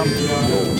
Campeão.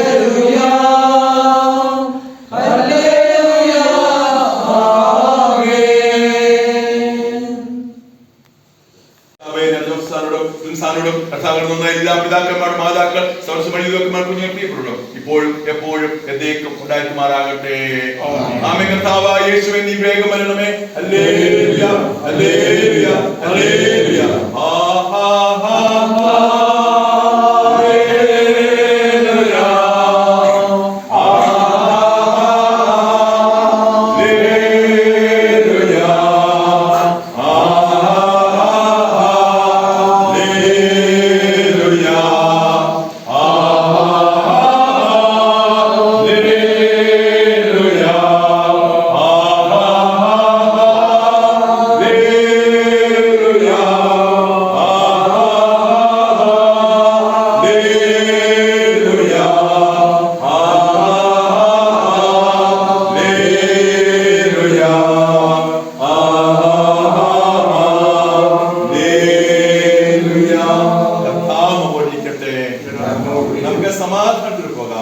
സാറിനോടും കർത്താവിനോട് നന്നായി എല്ലാ പിതാക്കന്മാരും മാതാക്കൾ സൗരസമണിതാക്കന്മാർ കുഞ്ഞു പ്രിയപ്പെടുന്നു. ഇപ്പോഴും എപ്പോഴും എന്തേക്കും ഉണ്ടായിരിക്കുമാറാകട്ടെ. ആമേ കർത്താവായ യേശുവെ നീ വേഗം വരണമേ. അല്ലേ അല്ലേ അല്ലേ ನಮಗೆ ಸಮಾಧಾನ ತಿಳ್ಕೋದ